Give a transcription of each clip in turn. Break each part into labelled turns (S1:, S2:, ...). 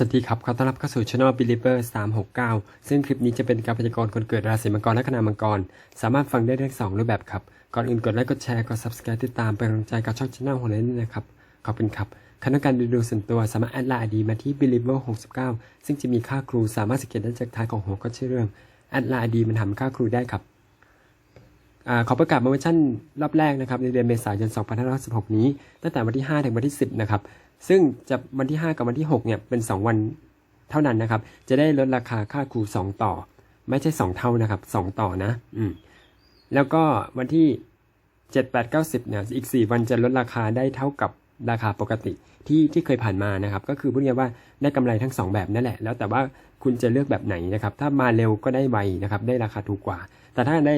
S1: สวัสดีครับ ขอต้อนรับเข้าสู่ช่อง Believer 369 ซึ่งคลิปนี้จะเป็นการพยากรณ์คนเกิดราศีมังกรและคณามังกร สามารถฟังได้ทั้งสองรูปแบบครับ ก่อนอื่นกดไลค์กดแชร์กด subscribe ติดตามเป็นกำลังใจกับช่องช่องของเราด้วยนะครับ ขอบคุณครับคณะการดูดวงส่วนตัวสามารถแอดไลน์ ID มาที่ Believer 69 ซึ่งจะมีค่าครูสามารถสังเกตได้จากท้ายของหัวข้อชื่อเรื่องแอดไลน์ ID มันทำค่าครูได้ครับอ่าขอประกาศโปรโมชั่นรอบแรกนะครับในเดือนเมษายน 2516 นี้ ตั้งแต่วันที่ 5 ถึงวันที่ 10 นะครับ ซึ่งจะวันที่ 5 กับวันที่6เนี่ยเป็น 2 วันเท่านั้นนะครับ จะได้ลดราคาค่าครู 2 ต่อ ไม่ใช่ 2 เท่านะครับ 2 ต่อนะอืมแล้วก็วันที่ 7 8 9 10เนี่ยอีก 4 วันจะลดราคาได้เท่ากับราคาปกติที่ที่เคยผ่านมานะครับ ก็คือพูดง่ายว่าได้กำไรทั้ง 2 แบบนั่นแหละ แล้วแต่ว่าคุณจะเลือกแบบไหนนะครับ ถ้ามาเร็วก็ได้ไวนะครับ ได้ราคาถูกกว่า แต่ถ้าได้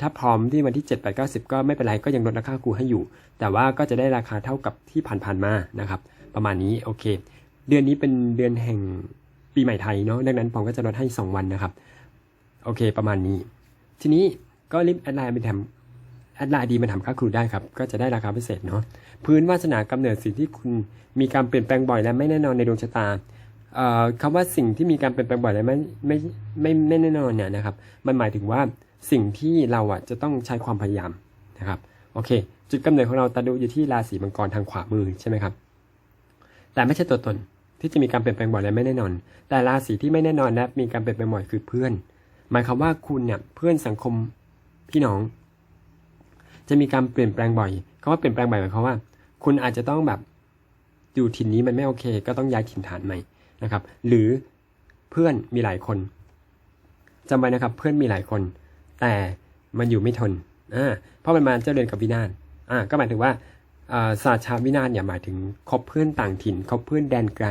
S1: ถ้าพร้อมที่วันที่ 7 8 9 10 ก็ไม่เป็นไรก็ยังลดราคาครูให้อยู่ แต่ว่าก็จะได้ราคาเท่ากับที่ผ่านๆมานะครับ ประมาณนี้โอเค เดือนนี้เป็นเดือนแห่งปีใหม่ไทยเนาะดังนั้นผมก็จะลดให้ 2 วันนะครับ โอเค ประมาณนี้ ทีนี้ก็รีบแอดไลน์ไปทำแอดไลน์ดีมาทำค่าครูได้ครับ ก็จะได้ราคาพิเศษเนาะพื้นวาสนากำเนิดสิ่งที่คุณมีการเปลี่ยนแปลงบ่อยและไม่แน่นอนในดวงชะตาเอ่อคำว่าสิ่งที่มีการเปลี่ยนแปลงบ่อยและไม่ไม่ไม่ไม่แน่นอนเนี่ยนะครับ มันหมายถึงว่า สิ่งที่เราอะจะต้องใช้ความพยายามนะครับโอเค จุดกำเนิดของเราตาดูอยู่ที่ราศีมังกรทางขวามือใช่ไหมครับ แต่ไม่ใช่ตัวตนที่จะมีการเปลี่ยนแปลงบ่อยและไม่แน่นอน แต่ราศีที่ไม่แน่นอนและมีการเปลี่ยนแปลงบ่อยคือเพื่อน หมายความว่าคุณเนี่ยเพื่อนสังคมพี่น้อง จะมีการเปลี่ยนแปลงบ่อยคำว่าเปลี่ยนแปลงบ่อยหมายความว่า คุณอาจจะต้องแบบอยู่ถิ่นนี้มันไม่โอเค ก็ต้องย้ายถิ่นฐานใหม่นะครับ หรือเพื่อนมีหลายคนจำไว้นะครับ เพื่อนมีหลายคน แต่มันอยู่ไม่ทนอ่าเพราะมันมาเจ้าเรือนกับวินาศอ่าก็หมายถึงว่าอาศาสตร์ชาวินาศเนี่ยหมายถึงคบเพื่อนต่างถิ่นคบเพื่อนแดนไกล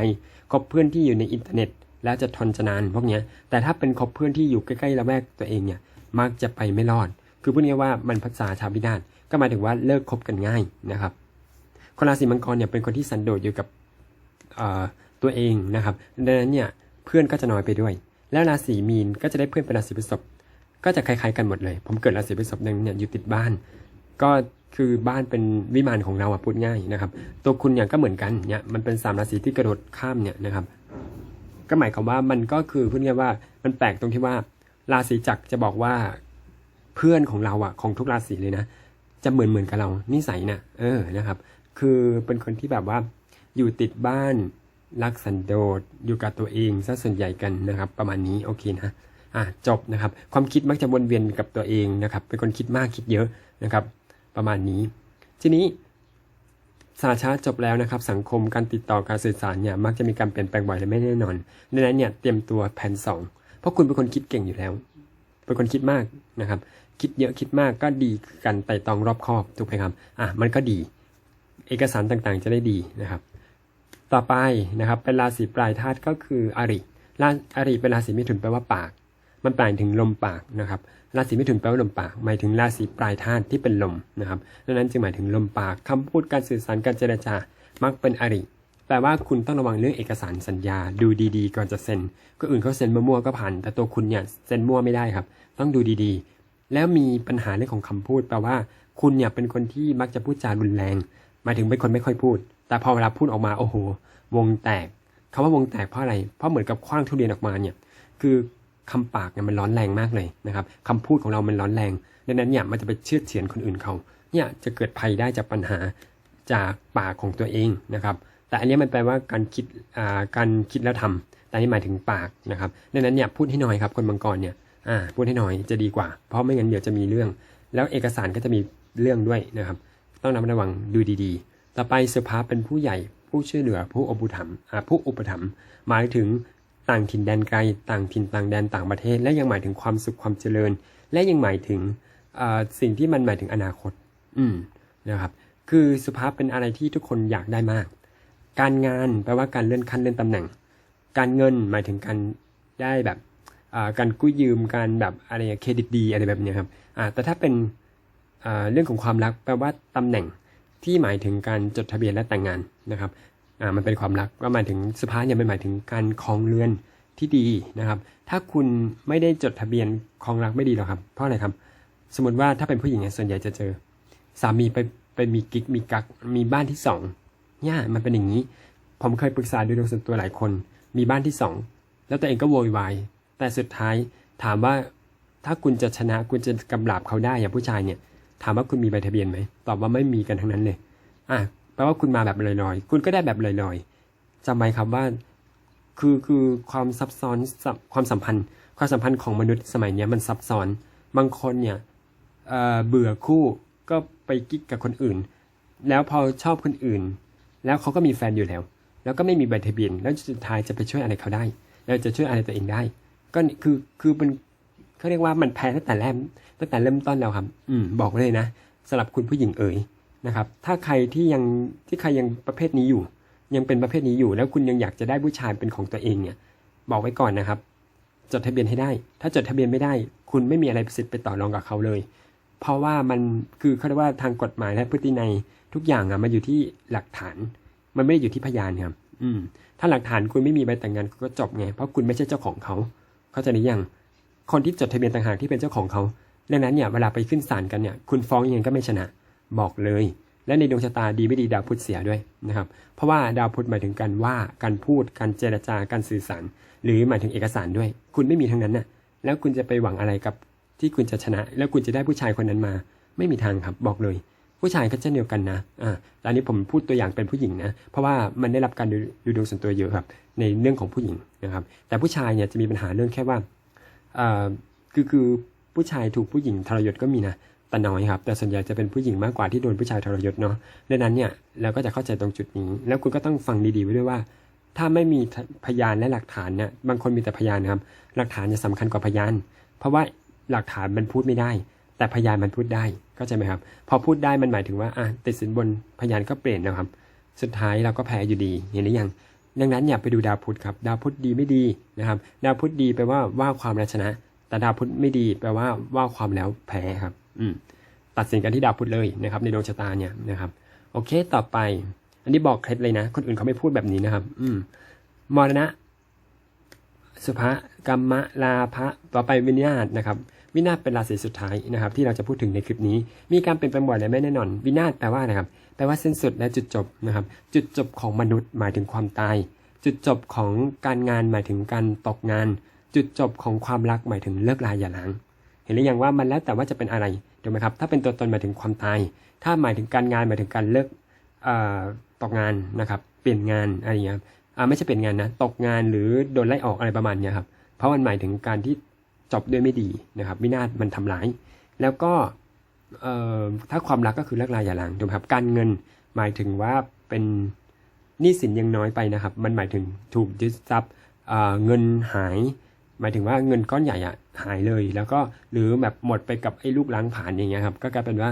S1: คบเพื่อนที่อยู่ในอินเทอร์เน็ต แล้วจะทนจะนานพวกเนี้ยแต่ถ้าเป็นคบเพื่อนที่อยู่ใกล้ๆละแวกตัวเองเนี่ยมักจะไปไม่รอด คือพูดง่ายว่ามันภาษาชาววินาศก็หมายถึงว่าเลิกคบกันง่ายนะครับคนราศีมังกรเนี่ยเป็นคนที่สันโดษอยู่กับเอ่อตัวเองนะครับดังนั้นเนี่ยเพื่อนก็จะน้อยไปด้วย แล้วราศีมีนก็จะได้เพื่อนเป็นราศีพฤษภ ก็จะคล้ายๆกันหมดเลย ผมเกิดราศีพฤษภดังนั้นเนี่ยอยู่ติดบ้าน ก็คือบ้านเป็นวิมานของเราอะพูดง่ายนะครับ ตัวคุณเนี่ยก็เหมือนกันเนี่ยมันเป็นสามราศีที่กระโดดข้ามเนี่ยนะครับ ก็หมายความว่ามันก็คือพูดง่ายๆว่ามันแปลกตรงที่ว่า ราศีจักรจะบอกว่าเพื่อนของเราอะของทุกราศีเลยนะจะเหมือนเหมือนกับเรานิสัยนะเออนะครับ คือเป็นคนที่แบบว่าอยู่ติดบ้านรักสันโดษอยู่กับตัวเองซะส่วนใหญ่กันนะครับ ประมาณนี้โอเคนะ อะจบนะครับ ความคิดมักจะวนเวียนกับตัวเองนะครับ เป็นคนคิดมากคิดเยอะนะครับ ประมาณนี้ ทีนี้สาชาจบแล้วนะครับ สังคมการติดต่อการสื่อสารเนี่ยมักจะมีการเปลี่ยนแปลงบ่อยและไม่แน่นอนดังนั้นเนี่ยเตรียมตัวแผนสองเพราะคุณเป็นคนคิดเก่งอยู่แล้ว เป็นคนคิดมากนะครับ คิดเยอะคิดมากก็ดีกันไต่ตองรอบคอบถูกไหมครับอะมันก็ดี เอกสารต่างๆ จะได้ดีนะครับ ต่อไปนะครับเป็นราศีปลายธาตุก็คืออริราอริเป็นราศีมิถุนแปลว่าปาก มันแปลถึงลมปากนะครับราศีมิถุนแปลว่าลมปาก หมายถึงราศีปลายธาตุที่เป็นลมนะครับดังนั้นจึงหมายถึงลมปากคำพูดการสื่อสารการเจรจา มักเป็นอริ แปลว่าคุณต้องระวังเรื่องเอกสารสัญญา ดูดีๆ ก่อนจะเซ็นก็อื่นเขาเซ็นมั่วๆก็ผ่าน แต่ตัวคุณเนี่ยเซ็นมั่วไม่ได้ครับ ต้องดูดีๆ แล้วมีปัญหาเรื่องของคำพูด แปลว่าคุณเนี่ยเป็นคนที่มักจะพูดจารุนแรง หมายถึงเป็นคนไม่ค่อยพูด แต่พอเวลาพูดออกมาโอ้โห วงแตกคำว่าวงแตกเพราะอะไร เพราะเหมือนกับคว้างทุเรียนออกมาเนี่ย คือ คำปากเนี่ยมันร้อนแรงมากเลยนะครับคำพูดของเรามันร้อนแรงดังนั้นเนี่ยมันจะไปเชื่อเฉือนคนอื่นเขาเนี่ยจะเกิดภัยได้จากปัญหาจากปากของตัวเองนะครับ แต่อันนี้มันแปลว่าการคิดอ่าการคิดแล้วทำแต่อันนี้หมายถึงปากนะครับดังนั้นเนี่ยพูดให้น้อยครับคนมังกรเนี่ยอ่าพูดให้น้อยจะดีกว่า เพราะไม่งั้นเดี๋ยวจะมีเรื่อง แล้วเอกสารก็จะมีเรื่องด้วยนะครับ ต้องระมัดระวังดูดีๆ ต่อไปสุภาพเป็นผู้ใหญ่ผู้ช่วยเหลือผู้อุปถัมภ์อ่าผู้อุปถัมภ์หมายถึง ต่างถิ่นแดนไกล ต่างถิ่นต่างแดนต่างประเทศ และยังหมายถึงความสุขความเจริญ และยังหมายถึงสิ่งที่มันหมายถึงอนาคต อืมนะครับ คือสุภาพเป็นอะไรที่ทุกคนอยากได้มาก การงานแปลว่าการเลื่อนขั้นเลื่อนตำแหน่ง การเงินหมายถึงการได้แบบการกู้ยืมการแบบอะไรอย่างเครดิตดีอะไรแบบเนี้ยครับแต่ถ้าเป็นเรื่องของความรักแปลว่าตำแหน่งที่หมายถึงการจดทะเบียนและแต่งงานนะครับ อ่ามันเป็นความรักก็หมายถึงสุภาเนี่ยมันหมายถึงการครองเรือนที่ดีนะครับ ถ้าคุณไม่ได้จดทะเบียนครองรักไม่ดีหรอกครับ เพราะอะไรครับ สมมติว่าถ้าเป็นผู้หญิงเนี่ยส่วนใหญ่จะเจอ สามีไปไปมีกิ๊กมีกักมีบ้านที่สองเนี่ยมันเป็นอย่างนี้ ผมเคยปรึกษาดูดวงส่วนตัวหลายคน มีบ้านที่สองแล้วตัวเองก็โวยวายแต่สุดท้ายถามว่าถ้าคุณจะชนะคุณจะกำราบเขาได้อย่างผู้ชายเนี่ย ถามว่าคุณมีใบทะเบียนไหมตอบว่าไม่มีกันทั้งนั้นเลยอะ ลว่าคุณมาแบบลอยๆ คุณก็ได้แบบลอยๆจำไว้ครับว่าคือคือความซับซ้อนความสัมพันธ์ ความสัมพันธ์ของมนุษย์สมัยนี้มันซับซ้อน บางคนเนี่ยเเบื่อคู่ก็ไปกิ๊กกับคนอื่น แล้วพอชอบคนอื่น แล้วเขาก็มีแฟนอยู่แล้ว แล้วก็ไม่มีใบทะเบียนแล้วสุดท้ายจะไปช่วยอะไรเขาได้แล้วจะช่วยอะไรตัวเองได้ ก็คือคือมันเขาเรียกว่ามันแพ้ตั้งแต่แรกตั้งแต่เริ่มต้นแล้วครับ อืมบอกเลยนะสำหรับคุณผู้หญิงเอ๋ย นะครับ ถ้าใครที่ยังที่ใครยังประเภทนี้อยู่ ยังเป็นประเภทนี้อยู่ แล้วคุณยังอยากจะได้ผู้ชายเป็นของตัวเองเนี่ย บอกไว้ก่อนนะครับ จดทะเบียนให้ได้ ถ้าจดทะเบียนไม่ได้ คุณไม่มีอะไรสิทธิ์ไปต่อรองกับเขาเลย เพราะว่ามันคือเขาเรียกว่าทางกฎหมายและพฤตินัยทุกอย่างอะมันอยู่ที่หลักฐาน มันไม่ได้อยู่ที่พยานครับ อืม ถ้าหลักฐานคุณไม่มีใบแต่งงานก็จบไง เพราะคุณไม่ใช่เจ้าของเขาเขาจหรือยังคนที่จดทะเบียนต่างหากที่เป็นเจ้าของเขาดังนั้นเนี่ยเวลาไปขึ้นศาลกันเนี่ยคุณฟ้องยังไงก็ไม่ชนะ บอกเลย และในดวงชะตาดีไม่ดีดาวพุธเสียด้วยนะครับ เพราะว่าดาวพุธหมายถึงการว่าการพูดการเจรจาการสื่อสาร หรือหมายถึงเอกสารด้วย คุณไม่มีทั้งนั้นน่ะแล้วคุณจะไปหวังอะไรกับที่คุณจะชนะ แล้วคุณจะได้ผู้ชายคนนั้นมา ไม่มีทางครับบอกเลย ผู้ชายก็เช่นเดียวกันนะอ่าตอันนี้ผมพูดตัวอย่างเป็นผู้หญิงนะ เพราะว่ามันได้รับการดูดูดวงส่วนตัวเยอะครับ ในเรื่องของผู้หญิงนะครับ แต่ผู้ชายเนี่ยจะมีปัญหาเรื่องแค่ว่าอ่าคือคือผู้ชายถูกผู้หญิงทรยศก็มีนะ แต่น้อยครับ แต่ส่วนใหญ่จะเป็นผู้หญิงมากกว่าที่โดนผู้ชายทรยศเนาะดังนั้นเนี่ยเราก็จะเข้าใจตรงจุดนี้ แล้วคุณก็ต้องฟังดีๆไว้ด้วยว่า ถ้าไม่มีพยานและหลักฐานเนี่ยบางคนมีแต่พยานนะครับ หลักฐานจะสำคัญกว่าพยาน เพราะว่าหลักฐานมันพูดไม่ได้ แต่พยานมันพูดได้เข้าใจไหมครับ พอพูดได้มันหมายถึงว่าอะติดสินบนพยานก็เปลี่ยนนะครับ สุดท้ายเราก็แพ้อยู่ดีเห็นหรือยังดังนั้นอย่าไปดูดาวพุธครับ ดาวพุธดีไม่ดีนะครับ ดาวพุธดีแปลว่าว่าความแล้วชนะ แต่ดาวพุธไม่ดีแปลว่าว่าความแล้วแพ้ครับอืมตัดสินกันที่ดาวพุธเลยนะครับ ในดวงชะตาเนี่ยนะครับ โอเคต่อไป อันนี้บอกเคล็ดเลยนะ คนอื่นเขาไม่พูดแบบนี้นะครับ อืมมรณะ สุภะกรรมะลาภะต่อไปวินาศนะครับ วินาศเป็นราศีสุดท้ายนะครับ ที่เราจะพูดถึงในคลิปนี้ มีการเปลี่ยนแปลงบ่อยและไม่แน่นอน วินาศแปลว่าอะไรครับแปลว่าสิ้นสุดและจุดจบนะครับ จุดจบของมนุษย์หมายถึงความตาย จุดจบของการงานหมายถึงการตกงาน จุดจบของความรักหมายถึงเลิกลาอย่าร้าง เห็นหรือยังว่ามันแล้วแต่ว่าจะเป็นอะไรถูกไหมครับถ้าเป็นตัวตนหมายถึงความตาย ถ้าหมายถึงการงานหมายถึงการเลิกตกงานนะครับ เปลี่ยนงานอะไรอย่างเงี้ยครับไม่ใช่เปลี่ยนงานนะตกงานหรือโดนไล่ออกอะไรประมาณเนี้ยครับเพราะมันหมายถึงการที่จบด้วยไม่ดีนะครับวินาศมันทำร้าย แล้วก็ถ้าความรักก็คือเลิกลาอย่าร้างถูกไหมครับการเงินหมายถึงว่าเป็นหนี้สินยังน้อยไปนะครับ มันหมายถึงถูกยึดทรัพย์เงินหาย หมายถึงว่าเงินก้อนใหญ่อะหายเลย แล้วก็หรือแบบหมดไปกับไอ้ลูกล้างผ่านอย่างเงี้ยครับ ก็กลายเป็นว่า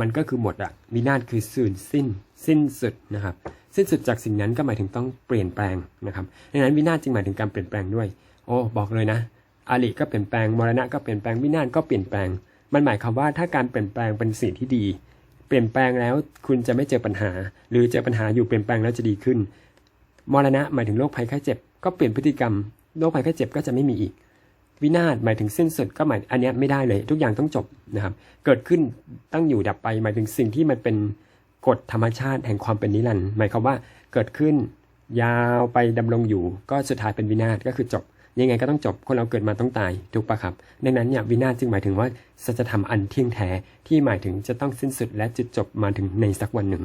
S1: มันก็คือหมดอะวินาศคือสูญสิ้น สิ้นสุดนะครับ สิ้นสุดจากสิ่งนั้นก็หมายถึงต้องเปลี่ยนแปลงนะครับดังนั้นวินาศจึงหมายถึงการเปลี่ยนแปลงด้วย โอ้บอกเลยนะอาลิก็เปลี่ยนแปลงมรณะก็เปลี่ยนแปลงวินาศก็เปลี่ยนแปลง มันหมายความว่าถ้าการเปลี่ยนแปลงเป็นสิ่งที่ดี เปลี่ยนแปลงแล้วคุณจะไม่เจอปัญหา หรือเจอปัญหาอยู่เปลี่ยนแปลงแล้วจะดีขึ้นมรณะหมายถึงโรคภัยไข้เจ็บ ก็เปลี่ยนพฤติกรรม โรคภัยไข้เจ็บก็จะไม่มีอีก วินาศหมายถึงสิ้นสุดก็หมายอันนี้ไม่ได้เลย ทุกอย่างต้องจบนะครับ เกิดขึ้นตั้งอยู่ดับไป หมายถึงสิ่งที่มันเป็นกฎธรรมชาติแห่งความเป็นนิรันดร์หมายความว่าเกิดขึ้นยาวไปดำรงอยู่ ก็สุดท้ายเป็นวินาศก็คือจบ ยังไงก็ต้องจบคนเราเกิดมาต้องตายถูกปะครับ ดังนั้นเนี่ยวินาศจึงหมายถึงว่าสัจธรรมอันเที่ยงแท้ที่หมายถึงจะต้องสิ้นสุดและจุดจบมาถึงในสักวันหนึ่ง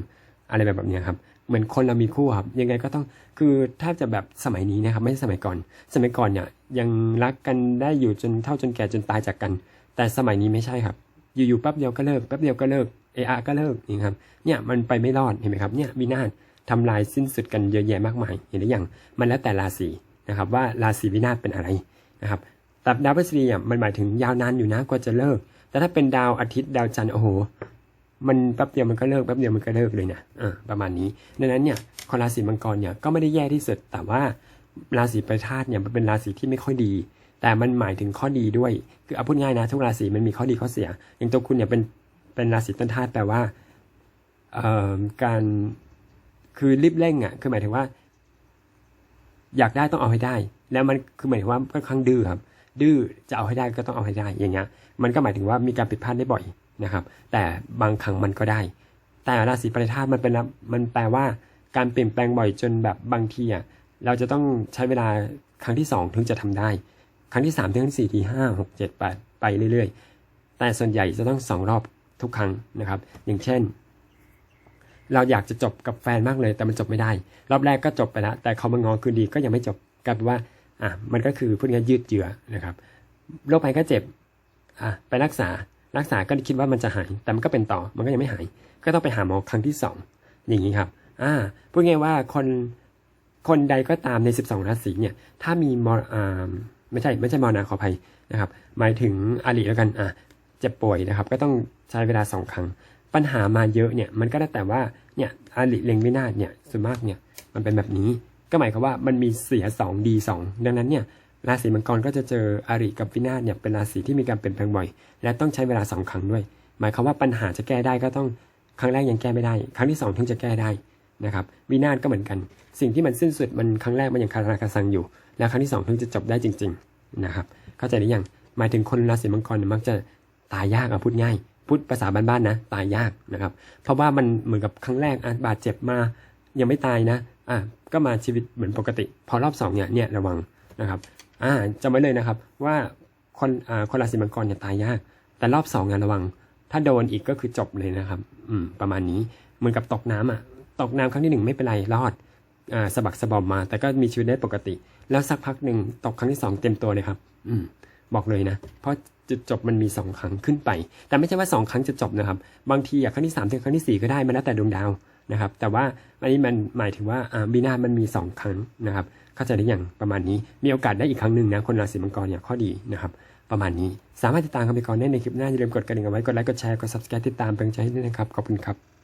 S1: อะไรแบบนี้ครับเหมือนคนเรามีคู่ครับ ยังไงก็ต้องคือแทบจะแบบสมัยนี้นะครับ ไม่ใช่สมัยก่อน สมัยก่อนเนี่ยยังรักกันได้อยู่จนเท่าจนแก่จนตายจากกัน แต่สมัยนี้ไม่ใช่ครับ อยู่ๆแป๊บเดียวก็เลิกแป๊บเดียวก็เลิกเออะก็เลิกนี่ครับเนี่ยมันไปไม่รอดเห็นไหมครับเนี่ยวินาศทำลายสิ้นสุดกันเยอะแยะมากมายเห็นหรือยังมันแล้วแต่ราศีนะครับว่าราศีวินาศเป็นอะไรนะครับแต่ดาวพฤษฎีอะมันหมายถึงยาวนานอยู่นะกว่าจะเลิก แต่ถ้าเป็นดาวอาทิตย์ดาวจันทร์โอ้โห มันแป๊บเดียวมันก็เลิกแป๊บเดียวมันก็เลิกเลยนะอ่าประมาณนี้ดังนั้นเนี่ยคนราศีมังกรเนี่ยก็ไม่ได้แย่ที่สุดแต่ว่าราศีประธาตเนี่ยมันเป็นราศีที่ไม่ค่อยดี แต่มันหมายถึงข้อดีด้วย คือเอาพูดง่ายนะทุกราศีมันมีข้อดีข้อเสีย อย่างตัวคุณเนี่ยเป็นเป็นราศีต้นธาตุแปลว่าเอ่อการคือรีบเร่งอะคือหมายถึงว่า อยากได้ต้องเอาให้ได้ แล้วมันคือหมายถึงว่าค่อนข้างดื้อครับ ดื้อจะเอาให้ได้ก็ต้องเอาให้ได้อย่างเงี้ยมันก็หมายถึงว่ามีการผิดพลาดได้บ่อย นะครับ แต่บางครั้งมันก็ได้ แต่ราศีปริธาตุมันเป็นมันแปลว่าการเปลี่ยนแปลงบ่อยจนแบบบางทีอะเราจะต้องใช้เวลาครั้งที่สองถึงจะทำได้ ครั้งที่สามถึงที่สี่ที่ห้าหกเจ็ดแปดไปเรื่อยๆ แต่ส่วนใหญ่จะต้องสองรอบทุกครั้งนะครับ อย่างเช่น เราอยากจะจบกับแฟนมากเลยแต่มันจบไม่ได้ รอบแรกก็จบไปแล้วแต่เขามางอคืนดีก็ยังไม่จบกลายเป็นว่าอะมันก็คือพูดง่ายยืดเยื้อนะครับโรคภัยก็เจ็บอะไปรักษา รักษาก็คิดว่ามันจะหาย แต่มันก็เป็นต่อ มันก็ยังไม่หาย ก็ต้องไปหาหมอครั้งที่สองอย่างนี้ครับ อ่า พูดง่ายว่าคนคนใดก็ตามใน 12 ราศีเนี่ย ถ้ามีมรอ่าไม่ใช่ไม่ใช่มรณะขออภัยนะครับ หมายถึงอาลีแล้วกัน อะเจ็บป่วยนะครับ ก็ต้องใช้เวลาสองครั้ง ปัญหามาเยอะเนี่ย มันก็ได้แต่ว่า เนี่ยอาลีเล็งวินาศเนี่ยส่วนมากเนี่ย มันเป็นแบบนี้ ก็หมายความว่ามันมีเสียสองดีสองดังนั้นเนี่ย ราศีมังกรก็จะเจออาริกับวินาศเนี่ยเป็นราศีที่มีการเปลี่ยนแปลงบ่อย และต้องใช้เวลาสองครั้งด้วย หมายความว่าปัญหาจะแก้ได้ก็ต้องครั้งแรกยังแก้ไม่ได้ ครั้งที่สองถึงจะแก้ได้นะครับวินาศก็เหมือนกัน สิ่งที่มันสิ้นสุดมันครั้งแรกมันยังคาราคาซังอยู่ แล้วครั้งที่สองถึงจะจบได้จริงๆนะครับเข้าใจหรือยังหมายถึงคนราศีมังกรมักจะตายยากอะพูดง่ายพูดภาษาบ้านๆนะตายยากนะครับ เพราะว่ามันเหมือนกับครั้งแรกบาดเจ็บมายังไม่ตายนะอะก็มาชีวิตเหมือนปกติ พอรอบสองเนี่ยเนี่ยระวังนะครับ อ่าจำไว้เลยนะครับ ว่าคนอ่าคนราศีมังกรเนี่ยตายยาก แต่รอบสองงานระวัง ถ้าโดนอีกก็คือจบเลยนะครับ อืม ประมาณนี้เหมือนกับตกน้ำอะ ตกน้ำครั้งที่หนึ่งไม่เป็นไรรอดอ่าสะบักสะบอมมา แต่ก็มีชีวิตได้ปกติ แล้วสักพักหนึ่งตกครั้งที่สองเต็มตัวเลยครับ อืม บอกเลยนะ เพราะจุดจบมันมีสองครั้งขึ้นไป แต่ไม่ใช่ว่าสองครั้งจะจบนะครับ บางทีอะครั้งที่สามถึงครั้งที่สี่ก็ได้มันแล้วแต่ดวงดาวนะครับ แต่ว่าอันนี้มันหมายถึงว่าอ่าบีนามันมีสองครั้งนะครับ เข้าใจได้อย่างประมาณนี้มีโอกาสได้อีกครั้งหนึ่งนะคนราศีมังกรเนี่ยข้อดีนะครับประมาณนี้สามารถติดตามคำพิกรได้ในคลิปหน้าอย่าลืมกดกระดิ่งเอาไว้กดไลค์กดแชร์กด subscribe ติดตามเป็นใจให้ด้วยนะครับขอบคุณครับ